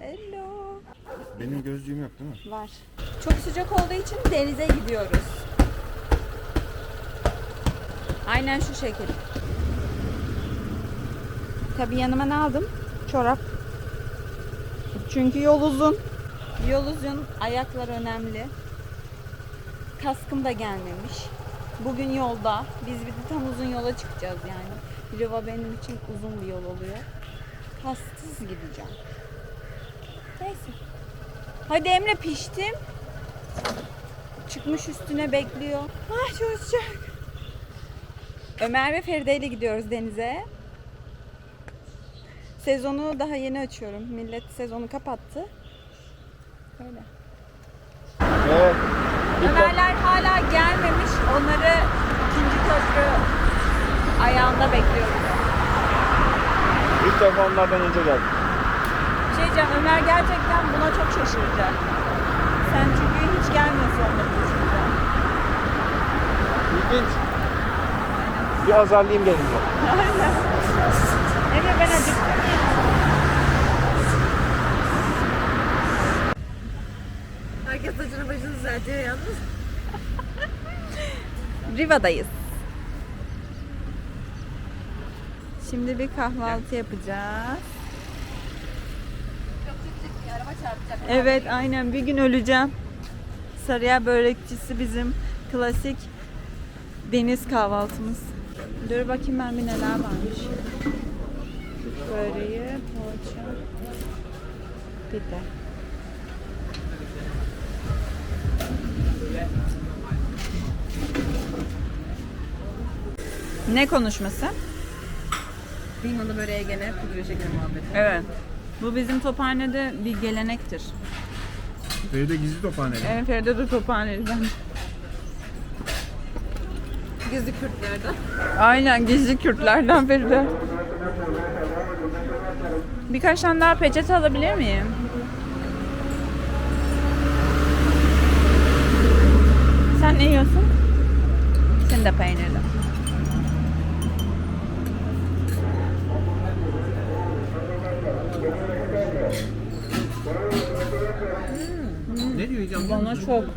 Hello. Benim gözlüğüm yok değil mi? Var. Çok sıcak olduğu için denize gidiyoruz. Aynen şu şekil. Tabii yanıma ne aldım? Çorap. Çünkü yol uzun. Yol uzun, ayaklar önemli. Kaskım da gelmemiş. Bugün yolda. Biz bir de tam uzun yola çıkacağız yani. Riva benim için uzun bir yol oluyor. Kasksız gideceğim. Neyse. Hadi Emre piştim. Çıkmış üstüne bekliyor. Ah sıcak. Ömer ve Feride ile gidiyoruz denize. Sezonu daha yeni açıyorum. Millet sezonu kapattı. Böyle. Evet. Ömerler hala gelmemiş. Onları ikinci köprü ayağında bekliyoruz. İlk defa onlardan önce geldim. Şey diyeceğim, Ömer gerçekten buna çok şaşıracak. Sen çünkü hiç gelmiyorsun onların dışında. İlginç. Bir azarlayayım gelince. Emre ben acıktım. Herkes saçını başını düzeltiyor yalnız. Riva'dayız. Şimdi bir kahvaltı yapacağız. Evet aynen bir gün öleceğim. Sarıya börekçisi bizim klasik deniz kahvaltımız. Dur bakayım ben bir neler varmış. Böreği, poğaça, pide. Ne konuşması? Kıymalı böreğe gene pudra şeker muhabbeti. Evet. Bu bizim tophanede bir gelenektir. Feride gizli tophaneli. Evet Feride de tophaneden. Gizli Kürtlerden. Aynen gizli Kürtlerden Feride. Birkaç tane daha peçete alabilir miyim? Sen ne yiyorsun? Sen de peynirli. Ne Bana çok.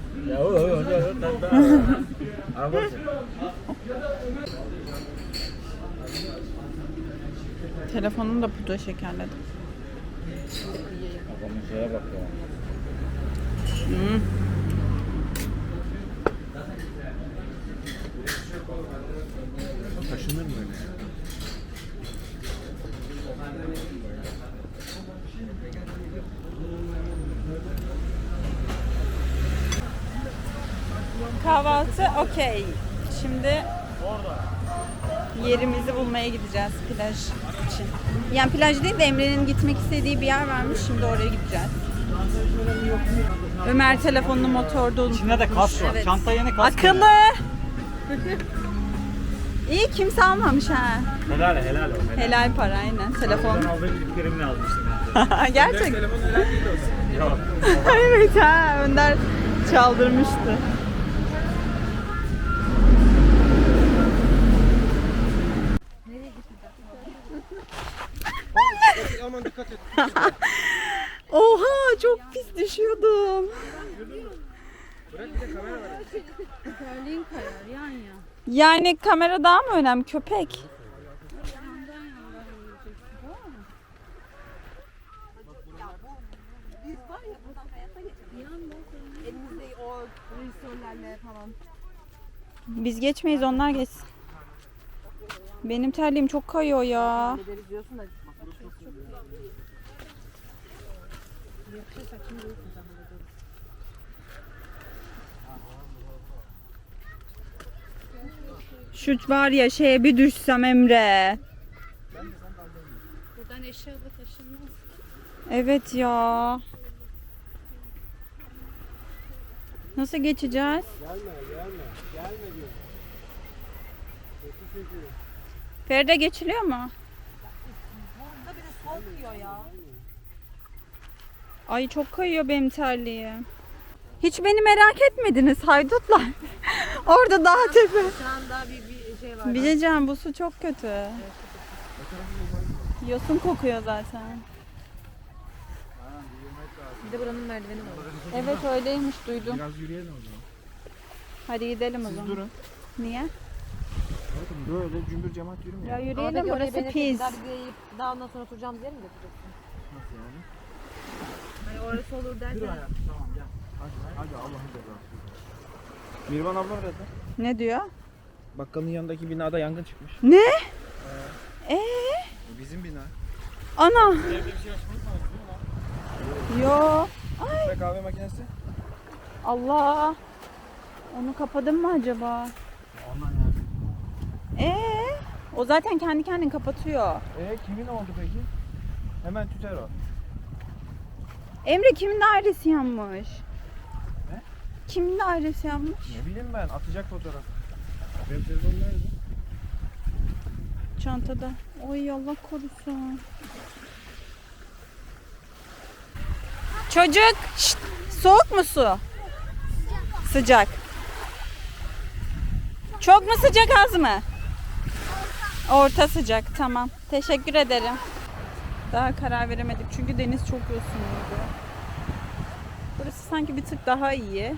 Telefonum da pudra şekerledim. Adamın şeye bak ya. Hmm. Taşınır mı öyle? Kahvaltı okey. Şimdi yerimizi bulmaya gideceğiz plaj için. Yani plaj değil de Emre'nin gitmek istediği bir yer varmış. Şimdi oraya gideceğiz. Ömer telefonunu motorda unutmuş. İçinde de kas var. Evet. Çanta yeni kas. Akıllı. İyi kimse almamış ha. Helal helal. Helal. Helal para aynen. Telefon. Ben aldığım ilk birimle almıştım. Gerçek. Yok. evet ha Önder çaldırmıştı. Aman dikkat et. Oha çok pis düşüyordum. Terliğin kayar yan ya. Yani kamera daha mı önemli köpek? Biz geçmeyiz onlar geçsin. Benim terliğim çok kayıyor ya. Ederiz diyorsun da. Şu var ya şeye bir düşsem Emre. Buradan eşya da taşınmaz. Evet ya. Nasıl geçeceğiz? Feride geçiliyor mu? Soğuk ya. Ay çok kayıyor benim terliğim. Hiç beni merak etmediniz haydutlar. Orada dağ tepe. Şu anda bir, bir şey var. Bileceğim bu su çok kötü. Yosun kokuyor zaten. Bir de buranın merdiveni var. Evet öyleymiş duydum. Biraz yürüyelim o zaman. Hadi gidelim o Siz zaman. durun. Niye? Bakın böyle cümbür cemaat Ya yürümeyin. Ama yürüyelim oraya burası beni pis. Daha yiyip daha ondan sonra oturacağımız yere mi götüreceksin? Nasıl yani? Hani orası olur derken. Tamam gel. Hadi, hadi Allah'ın cezası. Mirvan abla nerede? Ne diyor? Bakkalın yanındaki binada yangın çıkmış. Ne? Ee? Bu Bizim bina. Ana. Evde bir şey açmanız lazım değil mi lan? Yo. Ve kahve makinesi. Allah. Onu kapadın mı acaba? Ee? O zaten kendi kendini kapatıyor. E kimin oldu peki? Hemen tüter o. Emre kimin dairesi yanmış? Ne? Kimin dairesi yanmış? Ne bileyim ben atacak fotoğraf. Benim telefonum nerede? Çantada. Oy Allah korusun. Çocuk, şşt, soğuk mu su? Sıcak. Çok mu sıcak az mı? Orta sıcak tamam. Teşekkür ederim. Daha karar veremedik çünkü deniz çok yosunluydu. Burası sanki bir tık daha iyi.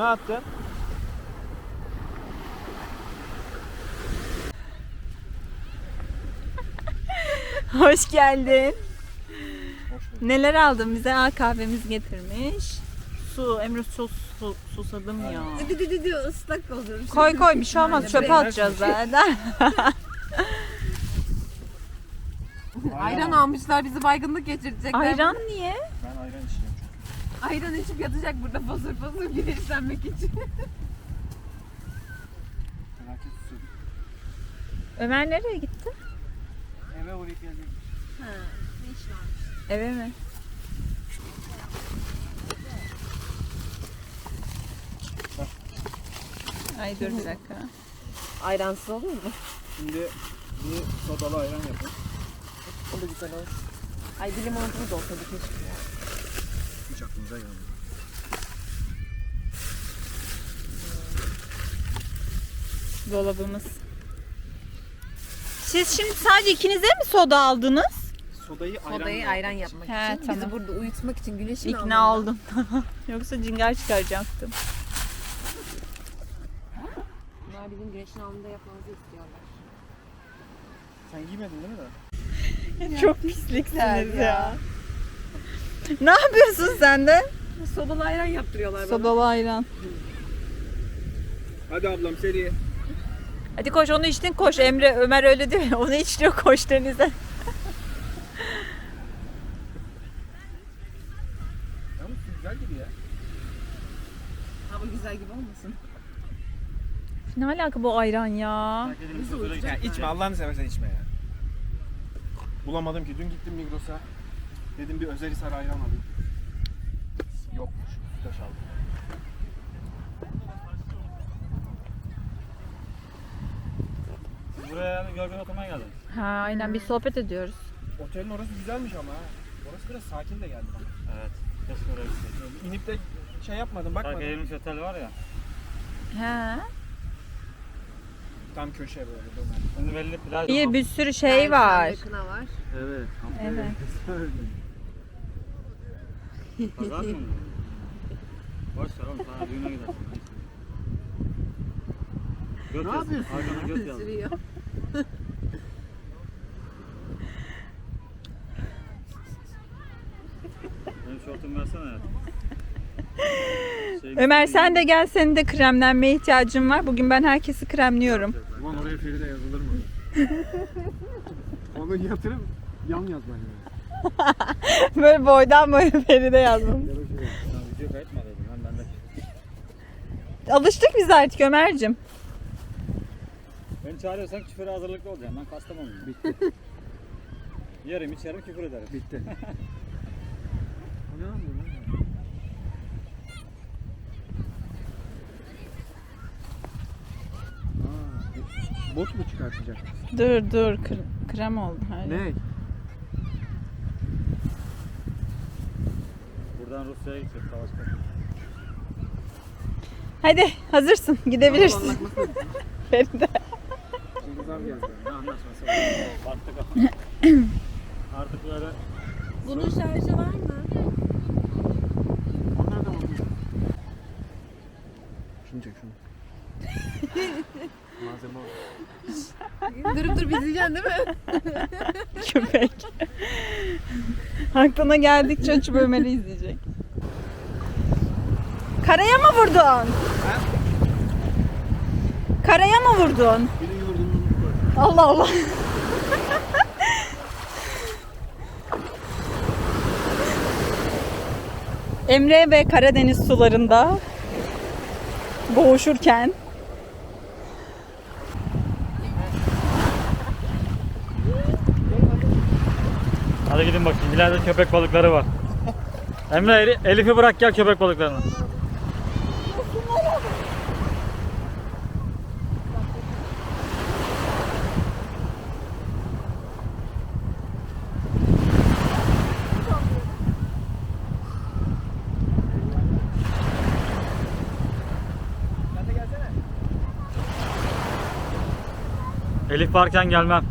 Kime attın? Hoş geldin. Hoş. Neler aldın bize? Aa, kahvemiz getirmiş. Su. Emre çok su, susadım ya. Di di di di ıslak oluyor. Koy koy bir şey olmaz. Çöpe atacağız zaten. Ayran almışlar bizi baygınlık geçirecekler. Ayran niye? Ben ayran içiyorum. Ayran içip yatacak burada fazır fazır güneşlenmek için. Felaket susadım. Ömer nereye gitti? Eve uğrayıp geldim. Ha, ne iş varmış? Eve mi? Ay dur bir dakika. Ayransız olur mu? Şimdi bir sodalı ayran yapın. O da güzel olur. Ay bir limonlu da olsaydı keşke. Hiç aklınıza gelmedi. Dolabımız. Siz şimdi sadece ikinize mi soda aldınız? Sodayı ayran Sodayı ayran yapmak He, için. tamam. Bizi burada uyutmak için güneşin İkna oldum. Yoksa cingar çıkaracaktım. Bunlar bizim güneşin altında yapmamızı istiyorlar. Sen giymedin değil mi de? Çok pisliksiniz ya. ya. ne yapıyorsun sen de? Sodalı ayran yaptırıyorlar bana. Sodalı ayran. Hadi ablam seri. Hadi koş onu içtin koş. Emre Ömer öyle değil mi? Onu iç diyor koş denize. Su güzel gibi ya. Hava güzel gibi olmasın? Ne alaka bu ayran ya? Bizi otele uyutacak. Ya içme Allah'ını seversen içme ya. Bulamadım ki. Dün gittim Migros'a. Dedim bir Özelhisar ayran alayım. Yokmuş. Taş aldım. Siz buraya yani görgün oturmaya geldiniz. Ha aynen bir sohbet ediyoruz. Otelin orası güzelmiş ama ha. Orası biraz sakin de geldi bana. Evet. Keşke oraya gitseydik. İnip de şey yapmadım, bakmadım. edilmiş otel var ya. He. Tam köşe böyle döner. Şimdi belli plaj. İyi bir sürü şey var. Yakına var. Evet. Evet. Pazar mı? Boş ver oğlum sana düğüne gidersin. Göt Ne yapıyorsun Arkana göt yaz. Sürüyor. Benim şortumu versene hayatım. Şey, Ömer sen de gel senin de kremlenmeye ihtiyacın var. Bugün ben herkesi kremliyorum. Ulan oraya Feride yazılır mı? Onu yatırıp yan yazman lazım. Böyle boydan boya Feride yazdım. Alıştık biz artık Ömer'cim. Beni çağırıyorsan küfüre hazırlıklı olacağım. Ben Kastamonluyum. Bitti. yerim içerim küfür ederim. Bitti. O ne yapıyor lan? Aa, Bot mu çıkartacak? Dur dur kır- krem oldu. Hayır. Ne? Buradan Rusya'ya gideceğiz savaş kapı. Hadi hazırsın gidebilirsin. Feride. Şimdi zam geldi. Ne anlaşması var? Baktık ama. Artık böyle Bunun şarjı var mı? Onlar da olmuyor. Şunu çek şunu. Malzeme o. durup durup izleyeceksin değil mi? Köpek. Aklına geldikçe açıp Ömer'i izleyecek. Karaya mı vurdun? Karaya mı vurdun? Vurdum. Allah Allah. Emre ve Karadeniz sularında boğuşurken Hadi gidin bakayım. İleride köpek balıkları var. Emre Eli- Elif'i bırak gel köpek balıklarına. Elif varken gelmem.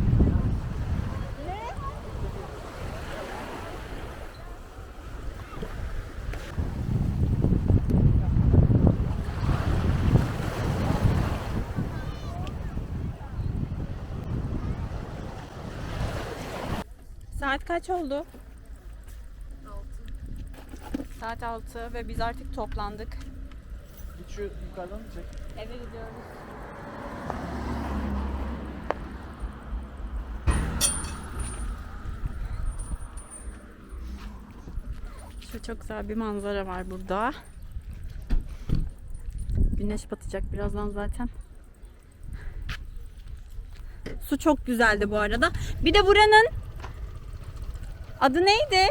Saat kaç oldu? Saat 6 ve biz artık toplandık. Git şu yukarıdan çek. Eve gidiyoruz. Şu çok güzel bir manzara var burada. Güneş batacak birazdan zaten. Su çok güzeldi bu arada. Bir de buranın adı neydi?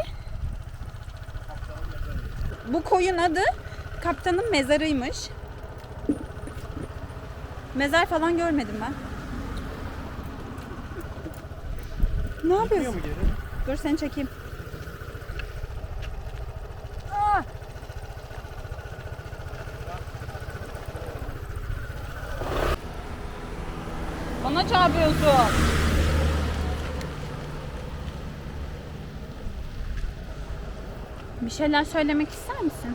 Bu koyun adı kaptanın mezarıymış. Mezar falan görmedim ben. Ne yapıyorsun? Dur seni çekeyim. Aa! Bana çarpıyorsun. Bir şeyler söylemek ister misin?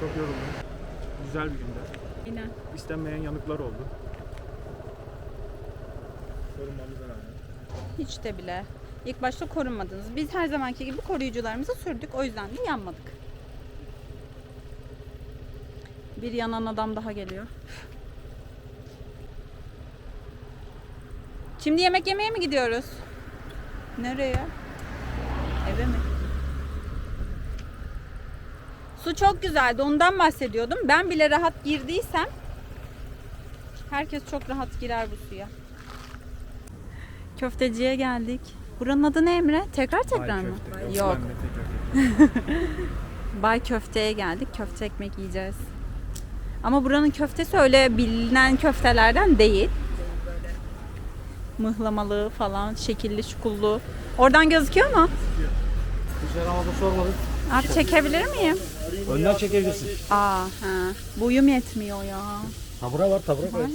Çok yoruldum. Güzel bir günde. Yine. İstenmeyen yanıklar oldu. Korunmamıza rağmen. Hiç de bile. İlk başta korunmadınız. Biz her zamanki gibi koruyucularımızı sürdük. O yüzden de yanmadık. Bir yanan adam daha geliyor. Şimdi yemek yemeye mi gidiyoruz? Nereye? Eve mi? Su çok güzeldi. Ondan bahsediyordum. Ben bile rahat girdiysem herkes çok rahat girer bu suya. Köfteciye geldik. Buranın adı ne Emre? Tekrar tekrar mı? Yok. Bay Köfte'ye geldik. Köfte ekmek yiyeceğiz. Ama buranın köftesi öyle bilinen köftelerden değil. Mıhlamalı falan, şekilli şukullu. Oradan gözüküyor mu? Güzel havada sormadık. Abi çekebilir miyim? Önden çekebilirsin. Aa, ha. Boyum yetmiyor ya. Tabura var tabura Var?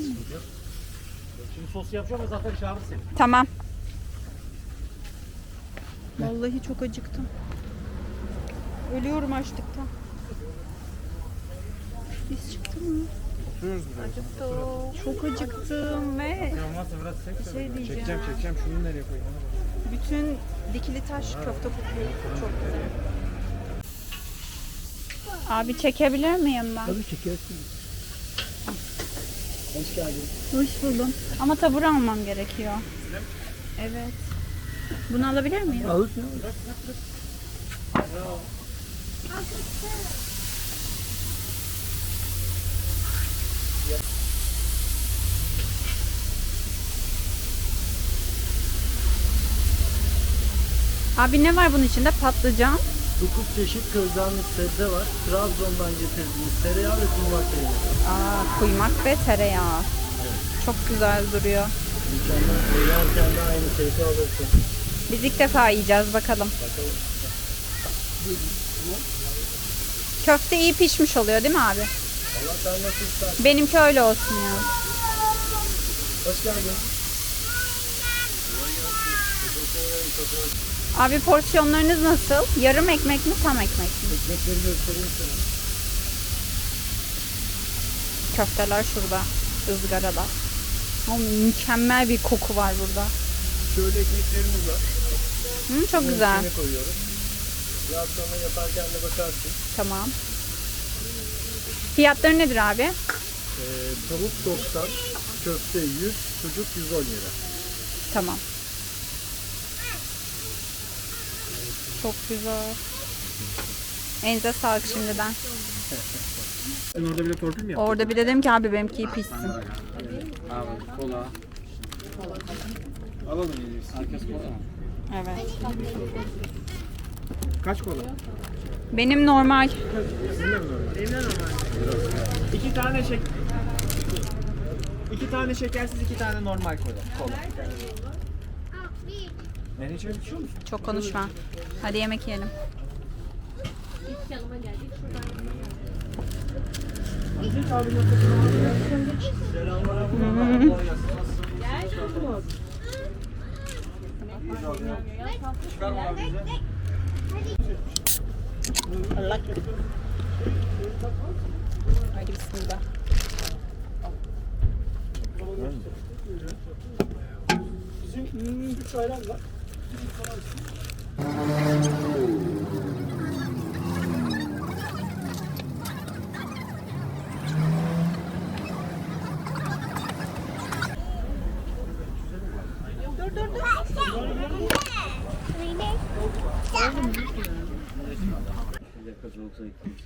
Şimdi sos yapacağım ve zaten çağırır seni. Tamam. Vallahi çok acıktım. Ölüyorum açlıktan. Biz çıktı mı? Oturuyoruz burada. Çok acıktım ve Olmazsa biraz bir şey diyeceğim. Çekeceğim çekeceğim. Şunu nereye koyayım? Bütün dikili taş köfte kokuyor. Çok güzel. Abi çekebilir miyim ben? Tabii çekersin. Hoş geldin. Hoş buldum. Ama tabure almam gerekiyor. Evet. Bunu alabilir miyim? Alırsın. Abi ne var bunun içinde? Patlıcan. 9 çeşit közlenmiş sebze var. Trabzon'dan getirdiğimiz tereyağı ve kuymak peyniri. Aa, kuymak ve tereyağı. Çok güzel duruyor. Mükemmel. Yerken de aynı keyfi alırsın. Biz ilk defa yiyeceğiz bakalım. Köfte iyi pişmiş oluyor değil mi abi? Allah sen nasıl istersen. Benimki öyle olsun ya. Hoş geldin. Abi porsiyonlarınız nasıl? Yarım ekmek mi tam ekmek mi? Ekmekleri göstereyim sana. Köfteler şurada. ızgarada. Ama mükemmel bir koku var burada. Şöyle ekmeklerimiz var. Hı, çok güzel. İçine koyuyoruz. Biraz sonra yaparken de bakarsın. Tamam. Fiyatları nedir abi? Ee, tavuk 90, köfte 100, sucuk 110 lira. Tamam. Çok güzel. Elinize sağlık şimdiden. Sen orada bile torpil mi yaptın? Orada bir de dedim ki abi benimki pişsin. Abi kola. Alalım iyiyiz. Herkes kola mı? Evet. Kaç kola? Benim normal. İki tane şek... İki tane şekersiz, iki tane normal kola. Kola. Öyle içiyor musun? Çok konuşma. Hadi yemek yiyelim. Hadi bismillah.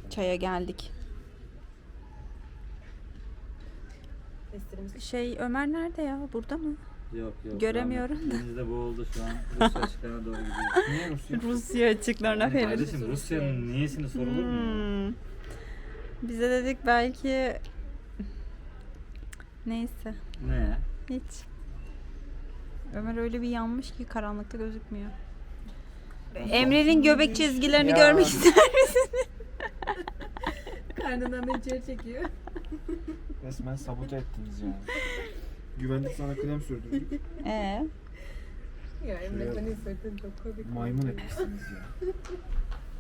Çaya geldik. Şey Ömer nerede ya? Burada mı? Yok yok. Göremiyorum da. Denizde boğuldu şu an. Rusya açıklarına doğru gidiyor. Niye Rusya? Rusya açıklarına verir. Kardeşim Rusya'nın niyesini sorulur mu? Hmm. Bize dedik belki neyse Ne? hiç. Ömer öyle bir yanmış ki karanlıkta gözükmüyor. Emre'nin göbek çizgilerini Ya. görmek ister misin? Karnından beni içeri çekiyor. Resmen sabote ettiniz yani. Güvenlik sana krem sürdürdük. Ee, Ya Emre çok komik. Maymun etmişsiniz ya.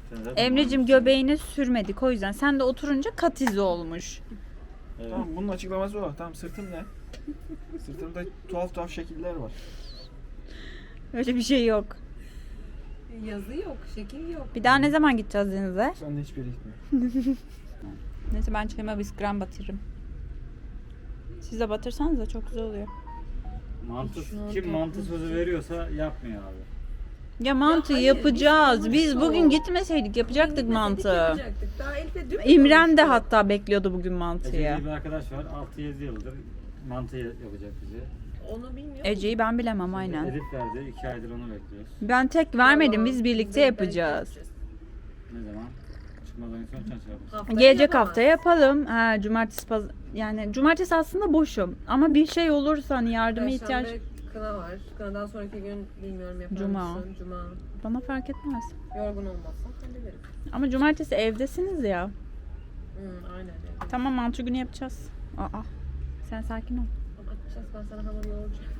Sen zaten Emre'cim göbeğini sürmedik o yüzden. Sen de oturunca kat izi olmuş. Evet. Tamam bunun açıklaması o. Tamam sırtım ne? Sırtımda tuhaf tuhaf şekiller var. Öyle bir şey yok. Yazı yok, şekil yok. Bir daha ne zaman gideceğiz denize? Sen de hiçbir yere gitmiyor. Neyse ben çayıma bisküven batırırım. Siz de batırsanız da çok güzel oluyor. Mantı, kim mantı sözü veriyorsa yapmıyor abi. Ya mantı hayır, yapacağız. biz Biz bugün gitmeseydik yapacaktık mantı. Yapacaktık. Daha Elif'le dün mü İmren de konuştuk? hatta bekliyordu bugün Ece mantıyı. diye bir arkadaş var. 6-7 yıldır mantı yapacak bize. Onu bilmiyorum. Ece'yi ben bilemem aynen. Elif verdi. 2 aydır onu bekliyoruz. Ben tek vermedim. Biz birlikte yapacağız. Ne zaman? Çıkmadan çarşamba. Gelecek hafta yapalım. Ha, cumartesi paz yani cumartesi aslında boşum. Ama bir şey olursa hani yardıma ihtiyaç Perşembe kına var. Kınadan sonraki gün bilmiyorum yapar Cuma. mısın? Cuma. bana fark etmez. Yorgun olmazsan hallederim. Ama cumartesi evdesiniz ya. Hı, aynen. Yani. Tamam mantı günü yapacağız. Aa. Sen sakin ol. Ama açacağız ben sana hamur yoğuracağım.